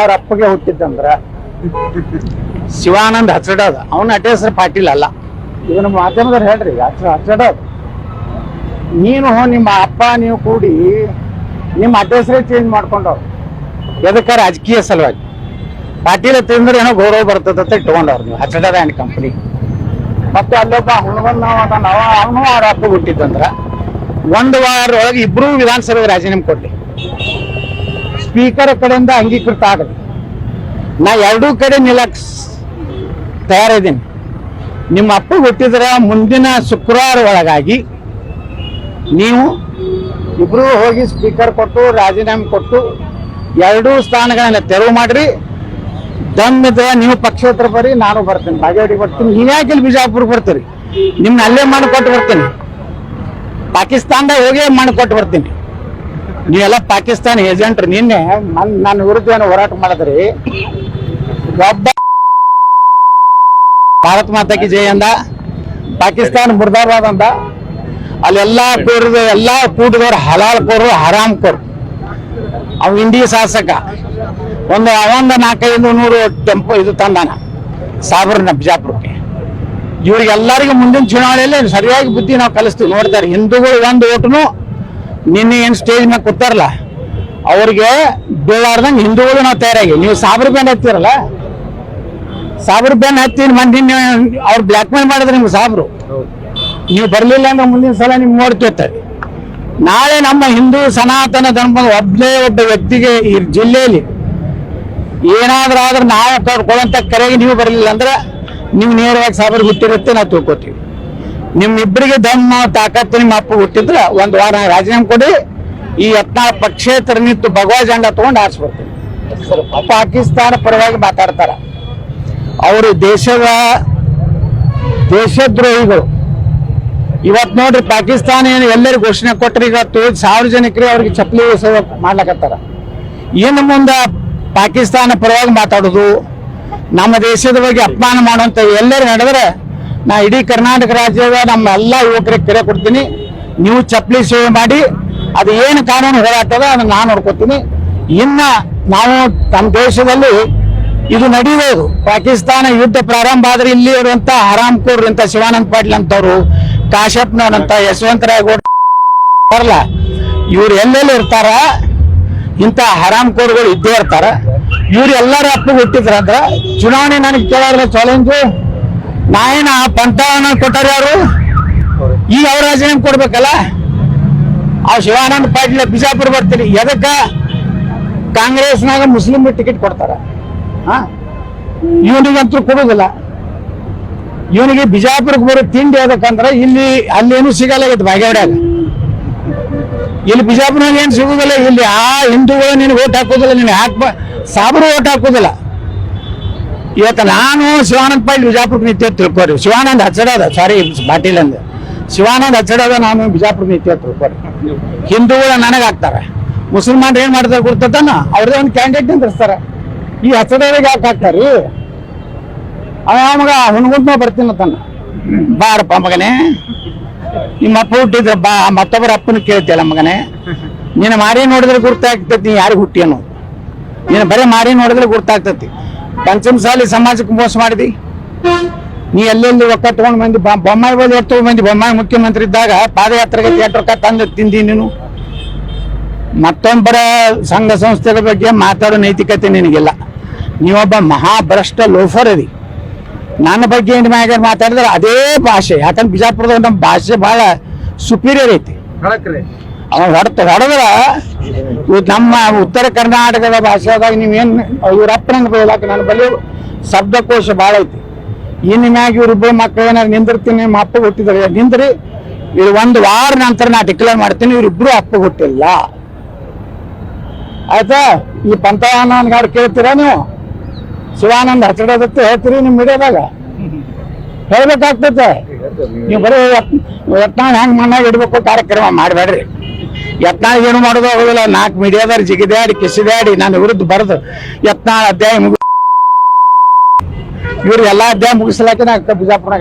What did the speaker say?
ಅವ್ರ ಅಪ್ಪಗೆ ಹುಟ್ಟಿದ್ದಂದ್ರ. ಶಿವಾನಂದ್ ಹಚ್ಚಡೋದ. ಅವನ ಅಟೆ ಹೆಸರು ಪಾಟೀಲ್ ಅಲ್ಲ. ನಮ್ಮ ಮಾಧ್ಯಮದವ್ರು ಹೇಳ್ರಿ, ಹಚ್ಚ ಹಚ್ಚಡೋದ್. ನೀನು ನಿಮ್ಮ ಅಪ್ಪ, ನೀವು ಕೂಡಿ ನಿಮ್ಮ ಅಡ್ಡ ಚೇಂಜ್ ಮಾಡ್ಕೊಂಡವ್ರು. ಎದಕ್ಕೆ ರಾಜಕೀಯ ಸಲುವಾಗಿ. ಪಾಟೀಲ್ ತಿಂದ್ರೆ ಏನೋ ಗೌರವ ಬರ್ತದೆ ಅಂತ ಇಟ್ಕೊಂಡವ್ರು ನೀವು, ಹಚ್ಚಡದ ಏನ್ ಕಂಪ್ನಿ ಮತ್ತೆ ಅಲ್ಲೊಬ್ಬ ಹುಣಗನ್ ಅದಾನ, ಅವ ಅವನು ಅವ್ರ ಅಪ್ಪ ಹುಟ್ಟಿದ್ದಂದ್ರ, ಒಂದು ವಾರ ಒಳಗೆ ಇಬ್ರು ವಿಧಾನಸಭೆಗೆ ರಾಜೀನಾಮೆ ಕೊಡ್ಲಿ. ಸ್ಪೀಕರ್ ಕಡೆಯಿಂದ ಅಂಗೀಕೃತ ಆಗಲಿ ನಾ ಎರಡೂ ಕಡೆ ನಿಲ್ಲಕ್ ಸ್- ತಯಾರಿದ್ದೀನಿ. ನಿಮ್ಮ ಅಪ್ಪ ಹುಟ್ಟಿದ್ರೆ ಮುಂದಿನ ಶುಕ್ರವಾರ ಒಳಗಾಗಿ ನೀವು ಇಬ್ರು ಹೋಗಿ ಸ್ಪೀಕರ್ ಕೊಟ್ಟು, ರಾಜೀನಾಮೆ ಕೊಟ್ಟು, ಎರಡೂ ಸ್ಥಾನಗಳನ್ನ ತೆರವು ಮಾಡ್ರಿ. ದಮ್ಮಿದ್ರೆ ನೀವು ಪಕ್ಷೇತರ ಬರ್ರಿ ನಾನು ಬರ್ತೀನಿ. ಬಾಗೇವಾಡಿ ಬರ್ತೀನಿ. ನೀವ್ಯಾಕೆ ಇಲ್ಲಿ ಬಿಜಾಪುರ ಬರ್ತೀರಿ. ನಿಮ್ನ ಅಲ್ಲೇ ಮಾಡಿಕೊಟ್ಟು ಬರ್ತೀನಿ. ಪಾಕಿಸ್ತಾನದಾಗ ಹೋಗಿ ಮಾಡಿಕೊಟ್ಟು ಬರ್ತೀನಿ. ನೀವೆಲ್ಲ ಪಾಕಿಸ್ತಾನ ಏಜೆಂಟ್ ನಿನ್ನೆ ನನ್ ನನ್ನ ವಿರುದ್ಧ ಏನು ಹೋರಾಟ ಮಾಡಿದ್ರಿ. ಒಬ್ಬ ಭಾರತ್ ಮಾತಾಕಿ ಜಯ ಅಂದ, ಪಾಕಿಸ್ತಾನ ಮುರ್ದಾಬಾದ್ ಅಂದ. ಅಲ್ಲೆಲ್ಲಾ ಕೂಡಿದ ಎಲ್ಲಾ ಕೂಡಿದವ್ರು ಹಲಾಲ್ ಕೋರು, ಹರಾಮ್ ಕೋರು. ಅವ್ ಇಂಡಿ ಶಾಸಕ. ಒಂದು ಅವಂದ ನಾಲ್ಕೈದು ನೂರು ಟೆಂಪೋ ಇದು ತಂದಾನ ಸಾಬ್ರನ್ನ ಬಿಜಾಪುರಕ್ಕೆ ಇವ್ರಿಗೆಲ್ಲರಿಗೂ ಮುಂದಿನ ಚುನಾವಣೆಯಲ್ಲಿ ಸರಿಯಾಗಿ ಬುದ್ಧಿ ನಾವು ಕಲಿಸ್ತೀವಿ. ನೋಡ್ತಾರೆ, ಹಿಂದೂಗಳು ಒಂದು ಓಟನು ನಿನ್ನೆ ಏನ್ ಸ್ಟೇಜ್ ಮ್ಯಾಗ ಕೂತಾರಲ್ಲ, ಅವ್ರಿಗೆ ಬೀಳಾರ್ದಂಗೆ ಹಿಂದೂಗಳು ನಾವು ತಯಾರಾಗಿ. ನೀವು ಸಾವಿರ ರೂಪಾಯಿ ಹತ್ತಿರಲ್ಲ? ಸಾವಿರ ರೂಪಾಯಿ ಹತ್ತಿ ಮಂದಿ ಅವ್ರು ಬ್ಲ್ಯಾಕ್ ಮೇಲ್ ಮಾಡಿದ್ರೆ ನಿಮ್ಗೆ ಸಾಬ್ರು. ನೀವು ಬರ್ಲಿಲ್ಲ ಅಂದ್ರೆ ಮುಂದಿನ ಸಲ ನಿಮ್ಗೆ ನೋಡ್ತಿರ್ತಾರೆ ನಾಳೆ ನಮ್ಮ ಹಿಂದೂ ಸನಾತನ ಧರ್ಮದ ಒಬ್ಬನೇ ಒಬ್ಬ ವ್ಯಕ್ತಿಗೆ ಈ ಜಿಲ್ಲೆಯಲ್ಲಿ ಏನಾದ್ರೂ ಆದ್ರೆ ನಾವು ಕೊಡುವಂತ ಕರೆಗೆ ನೀವು ಬರಲಿಲ್ಲ ಅಂದ್ರೆ ನೀವು ನೇರವಾಗಿ ಸಾವಿರ ಬಿಟ್ಟಿರುತ್ತೆ ನಾವು ತಿಳ್ಕೊತೀವಿ. ನಿಮ್ಮಿಬ್ಬರಿಗೆ ದಮ್ಮ ತಾಕತ್ತು ನಿಮ್ಮ ಅಪ್ಪ ಹುಟ್ಟಿದ್ರೆ ಒಂದು ವಾರ ರಾಜೀನಾಮೆ ಕೊಡಿ. ಈ ಯತ್ನಾಳ್ ಪಕ್ಷೇತರ ನಿಂತು ಭಗವಾ ಜಂಡ ತಗೊಂಡು ಆರಿಸ್ಬರ್ತೀನಿ ಪಾಕಿಸ್ತಾನ ಪರವಾಗಿ ಮಾತಾಡ್ತಾರ. ಅವರು ದೇಶದ ದೇಶದ್ರೋಹಿಗಳು. ಇವತ್ ನೋಡ್ರಿ ಪಾಕಿಸ್ತಾನ ಏನು ಎಲ್ಲರಿಗೂ ಘೋಷಣೆ ಕೊಟ್ರಿ ಇವತ್ತು ಸಾರ್ವಜನಿಕರು ಅವ್ರಿಗೆ ಚಪ್ಪಲಿ ಸೇವೆ ಮಾಡ್ಲಕತ್ತಾರ. ಏನು ಮುಂದೆ ಪಾಕಿಸ್ತಾನ ಪರವಾಗಿ ಮಾತಾಡೋದು ನಮ್ಮ ದೇಶದ ಬಗ್ಗೆ ಅಪಮಾನ ಮಾಡುವಂತ ಎಲ್ಲರೂ ನಡೆದ್ರೆ ನಾ ಇಡೀ ಕರ್ನಾಟಕ ರಾಜ್ಯದ ನಮ್ಮ ಎಲ್ಲ ಯುವಕರಿಗೆ ಕರೆ ಕೊಡ್ತೀನಿ. ನೀವು ಚಪ್ಪಲಿ ಸೇವೆ ಮಾಡಿ, ಅದು ಏನು ಕಾನೂನು ಹೋರಾಟ ಅದ ಅದನ್ನ ನಾನು ನೋಡ್ಕೊತೀನಿ. ಇನ್ನು ನಾವು ನಮ್ಮ ದೇಶದಲ್ಲಿ ಇದು ನಡೀಬೋದು. ಪಾಕಿಸ್ತಾನ ಯುದ್ಧ ಪ್ರಾರಂಭ ಆದ್ರೆ ಇಲ್ಲಿ ಇರುವಂತ ಹರಾಮ್ ಕೋರ್ ಅಂತ ಶಿವಾನಂದ ಪಾಟೀಲ್ ಅಂತವ್ರು ಕಾಶಪ್ಪನವರಂತ ಯಶವಂತರಾಯ ಗೌಡ ಬರಲ್ಲ ಇವ್ರು ಎಲ್ಲೆಲ್ಲಿ ಇರ್ತಾರ? ಇಂಥ ಹರಾಮ್ ಕೋರ್ಗಳು ಇದ್ದೇ ಇರ್ತಾರ. ಇವ್ರು ಎಲ್ಲರ ಅಪ್ಪ ಹುಟ್ಟಿದ್ರ ಅಂದ್ರ ಚುನಾವಣೆ ನನಗೆ ಕೇಳೋದ್ರ ಚಾಲೆಂಜು ನಾ ಪಂಥವನ್ನ ಕೊಟ್ಟಾರ ಯಾರು? ಈ ಅವ್ರ ರಾಜೀನಾಮೆ ಕೊಡ್ಬೇಕಲ್ಲ? ಆ ಶಿವಾನಂದ ಪಾಟೀಲ್ ಬಿಜಾಪುರ ಬರ್ತೀರಿ ಎದಕ್ಕ? ಕಾಂಗ್ರೆಸ್ನಾಗ ಮುಸ್ಲಿಂ ಟಿಕೆಟ್ ಕೊಡ್ತಾರ. ಇವನಿಗಂತೂ ಕೊಡುದಿಲ್ಲ. ಇವನಿಗೆ ಬಿಜಾಪುರಕ್ಕೆ ಬರೋ ತಿಂಡಿ ಯಾವ್ದಕ್ಕಂದ್ರ ಇಲ್ಲಿ ಅಲ್ಲೇನು ಸಿಗಲ್ಲ ಇದು ಬಾಗೇವಾಡ್ಯಾಗ. ಇಲ್ಲಿ ಬಿಜಾಪುರನಾಗ ಏನು ಸಿಗುದಿಲ್ಲ, ಇಲ್ಲಿ ಆ ಹಿಂದೂಗಳು ನಿನಗೆ ಓಟ್ ಹಾಕೋದಿಲ್ಲ, ನಿನಗೆ ಹಾಕ್ಬ ಸಾಬ್ರು ಓಟ್ ಹಾಕೋದಿಲ್ಲ. ಇವತ್ತು ನಾನು ಶಿವಾನಂದ ಪಾಟೀಲ್ ಬಿಜಾಪುರಕ್ಕೆ ನಿತ್ಯ ತಿಳ್ಕೊರಿ. ಶಿವಾನಂದ್ ಹಚ್ಚಡೋದ ಸಾರಿ ಪಾಟೀಲ್ ಶಿವಾನಂದ್ ಹಚ್ಚಡೋದ ನಾನು ಬಿಜಾಪುರಕ್ಕೆ ನಿತ್ಯ ತಿಳ್ಕೊರಿ. ಹಿಂದೂಗಳು ನನಗೆ ಹಾಕ್ತಾರೆ. ಮುಸಲ್ಮಾನ್ ಏನ್ ಮಾಡ್ತಾರೆ ಕೊಡ್ತದನ್ನ ಅವ್ರದೇ ಒಂದು ಕ್ಯಾಂಡಿಡೇಟ್ ನಿಂದಿರ್ಸ್ತಾರ. ಈ ಹಚ್ಚಡೋರಿಗೆ ಯಾಕೆ ಹಾಕ್ತಾರಿ? ಅವ ಮಗ ಹುಣ್ಗುಂತ ಬರ್ತೀನಿ ತನ್ನ ಬಾರಪ್ಪ ಮಗನೇ. ನಿಮ್ಮ ಅಪ್ಪ ಹುಟ್ಟಿದ್ರೆ ಬಾ, ಮತ್ತೊಬ್ಬರ ಅಪ್ಪನ ಕೇಳ್ತಿಯಲ್ಲ ಮಗನೇ. ನೀನು ಮಾರಿ ನೋಡಿದ್ರೆ ಗುರ್ತಾಗ್ತೈತಿ, ನೀ ಯಾರಿಗೆ ಹುಟ್ಟಿ ಅನ್ನೋದು ನೀನು ಬರೀ ಮಾರಿ ನೋಡಿದ್ರೆ ಗುರ್ತಾಗ್ತೈತಿ. ಪಂಚಮಸಾಲಿ ಸಮಾಜಕ್ಕೆ ಮೋಸ ಮಾಡಿದಿ? ನೀ ಎಲ್ಲೆಲ್ಲಿ ರೊಕ್ಕ ತಗೊಂಡ್ ಬಂದಿ? ಬೊ- ಬೊಮ್ಮಾಯಿ ಬಳಿ ಎಷ್ಟು ಮಂದಿ ಬೊಮ್ಮಾಯಿ ಮುಖ್ಯಮಂತ್ರಿ ಇದ್ದಾಗ ಪಾದಯಾತ್ರೆಗೆ ಎಷ್ಟು ರೊಕ್ಕ ತಂದು ತಿಂದಿ ನೀನು. ಮತ್ತೊಬ್ಬರ ಸಂಘ ಸಂಸ್ಥೆಗಳ ಬಗ್ಗೆ ಮಾತಾಡೋ ನೈತಿಕತೆ ನಿನಗಿಲ್ಲ. ನೀವೊಬ್ಬ ಮಹಾಭ್ರಷ್ಟ ಲೋಫರ್ ಅದಿ. ನನ್ನ ಬಗ್ಗೆ ಏನ್ ಮ್ಯಾಗ ಮಾತಾಡಿದ್ರೆ ಅದೇ ಭಾಷೆ. ಯಾಕಂದ್ರೆ ಬಿಜಾಪುರದ ನಮ್ಮ ಭಾಷೆ ಬಹಳ ಸುಪೀರಿಯರ್ ಐತಿ. ಅವ ಹೊಡೆತ ಹೊಡೆದ್ರ ಇವತ್ತು ನಮ್ಮ ಉತ್ತರ ಕರ್ನಾಟಕದ ಭಾಷೆದಾಗ ನೀವೇನ್ ಇವ್ರಪ್ಪನಂಗ ಬೈಲಾಕ ನನ್ನ ಬಳಿ ಶಬ್ದಕೋಶ ಭಾಳ ಐತಿ. ಇನ್ನು ಮ್ಯಾಗ ಇವ್ರಿಬ್ಬರು ಮಕ್ಕಳು ಏನಾದ್ರು ನಿಂದಿರ್ತೀನಿ, ನಿಮ್ಮ ಅಪ್ಪ ಹುಟ್ಟಿದ್ರೆ. ನಿಂದ್ರಿ? ಇದು ಒಂದು ವಾರ ನಂತರ ನಾ ಡಿಕ್ಲೇರ್ ಮಾಡ್ತೀನಿ ಇವ್ರಿಬ್ರು ಅಪ್ಪ ಹುಟ್ಟಿಲ್ಲ. ಆಯ್ತಾ? ಈ ಪಂಚಾನಂದ ಗಾಡ್ ಕೇಳ್ತೀರಾ ನೀವು? ಶಿವಾನಂದ ಹಚ್ಚಡದತ್ತೆ ಹೇಳ್ತೀರಿ ನಿಮ್ಮ ಮೀಡಿಯಾದಾಗ? ಹೇಳ್ಬೇಕಾಗ್ತೈತೆ. ನೀವು ಬರೀ ಯತ್ನಾಳ್ ಹೆಂಗ್ ಮಣ್ಣಾಗ ಇಡ್ಬೇಕು, ಕಾರ್ಯಕ್ರಮ ಮಾಡಬೇಡ್ರಿ. ಯತ್ನಾಳ್ ಏನು ಮಾಡೋದು ಆಗೋದಿಲ್ಲ. ನಾಲ್ಕು ಮೀಡಿಯಾದವ್ರು ಜಿಗಿದಾಡಿ, ಕಿಸಿದಾಡಿ ನಾನು ವಿರುದ್ಧ ಬರೆದು ಯತ್ನಾಳ್ ಅಧ್ಯಾಯ ಮುಗಿ ಇವ್ರು ಎಲ್ಲಾ ಅಧ್ಯಾಯ ಮುಗಿಸ್ಲಾಕೆ ನಾ ಬಿಜಾಪುರ